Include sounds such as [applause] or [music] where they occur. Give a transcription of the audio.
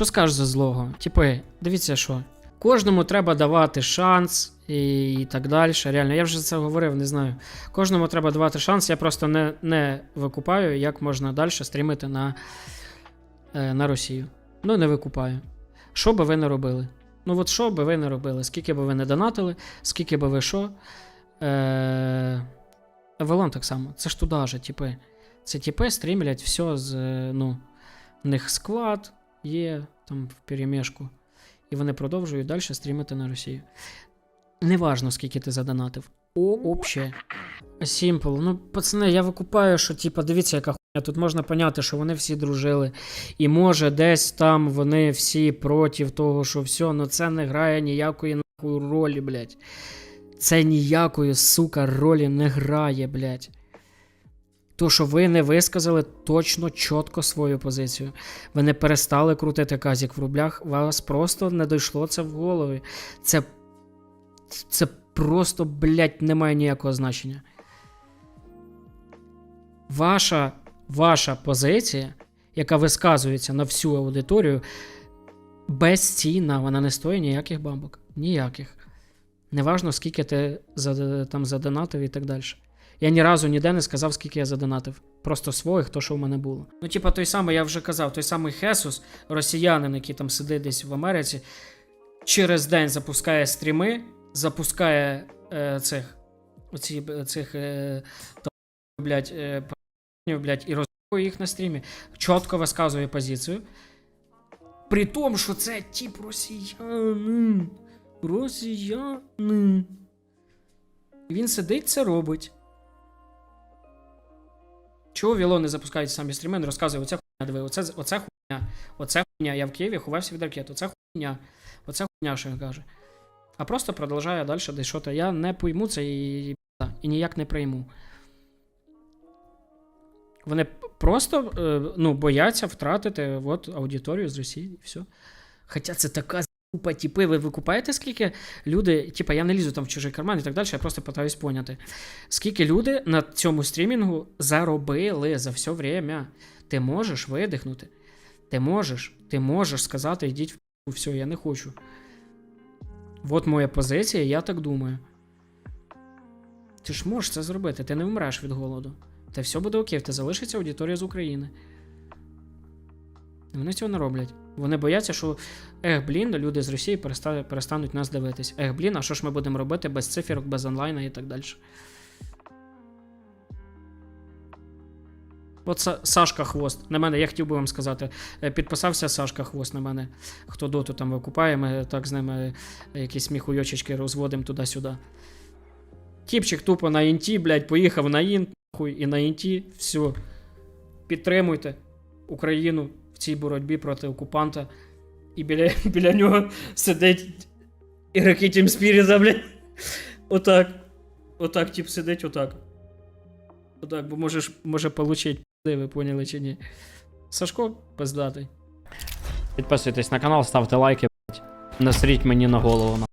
Що скажеш за злого? Типи, дивіться що. Кожному треба давати шанс і, і так далі. Реально, я вже це говорив, не знаю. Кожному треба давати шанс. Я просто не, не викупаю, як можна далі стрімити на, е, на Росію. Ну, не викупаю. Що би ви не робили? Ну, от що би ви не робили? Скільки би ви не донатили, скільки би ви що. Е... Так само. Це ж туди же, типи. Це типи стрімлять все з. е, Ну, в них склад є там в перемішку. І вони продовжують далі стрімити на Росію. Неважно, скільки ти задонатив. О, обще. Сімпл. Ну, пацани, я викупаю, що, типа, дивіться, яка хуйня. Тут можна поняти, що вони всі дружили. І може десь там вони всі проти того, що все, ну це не грає ніякої нахуй ролі, блядь. Це ніякої, сука, ролі не грає, блядь. То, що ви не висказали точно чітко свою позицію. Ви не перестали крутити казік в рублях, вас просто не дійшло це в голові. Це. Це просто, блядь, не має ніякого значення. Ваша, ваша позиція, яка висказується на всю аудиторію, безцінна, вона не стоїть ніяких бабок. Ніяких. Неважно, скільки ти за- там задонатив і так далі. Я ні разу ніде не сказав, скільки я задонатив. Просто своїх, то, що в мене було. Ну, типа, той самий, я вже казав, той самий Хесус, росіянин, який там сидить десь в Америці, через день запускає стріми, запускає е, цих, оці, цих, е, блядь, е, блядь, і розбує їх на стрімі. Чітко висказує позицію. При тому, що це тип росіянин. Росіянин. Він сидить, це робить. Чого Віло не запускають самі стріми, не розказує, оця хуйня, диви, оце, оце хуйня, оце хуйня, я в Києві ховався від ракет, оце хуйня, оце хуйня, що він каже. А просто продовжує далі десь що то. Я не пойму це і, і ніяк не прийму. Вони просто е, ну, бояться втратити от, аудиторію з Росії і все. Хоча це така купа типи, ви викупаєте, скільки люди, типа, я не лізу там в чужий карман і так далі, я просто питаюсь поняти. Скільки люди на цьому стрімінгу заробили за все время. Ти можеш видихнути. Ти можеш, ти можеш сказати, йдіть в все, я не хочу. От моя позиція, я так думаю. Ти ж можеш це зробити, ти не вмреш від голоду. Та все буде окей, тебе залишиться аудиторія з України. Вони цього не роблять. Вони бояться, що ех, блін, люди з Росії переста- перестануть нас дивитись. Ех, блін, а що ж ми будемо робити без циферок, без онлайна і так далі. От Сашка Хвост. На мене, я хотів би вам сказати, е, підписався Сашка Хвост на мене. Хто доту там викупає, ми так з ними е, якісь сміхуйочечки розводимо туди-сюди. Тіпчик тупо на інті, блядь, поїхав на інт, і на інті, все. Підтримуйте Україну цій боротьбі проти окупанта. І біля, [laughs] біля нього сидить Іракітім Спіріза, блядь. Отак. Отак, тип, сидить, отак. Отак, бо можеш, може получить, ви поняли чи ні. Сашко пиздатий. Підписуйтесь на канал, ставте лайки, блядь. Насріть мені на голову.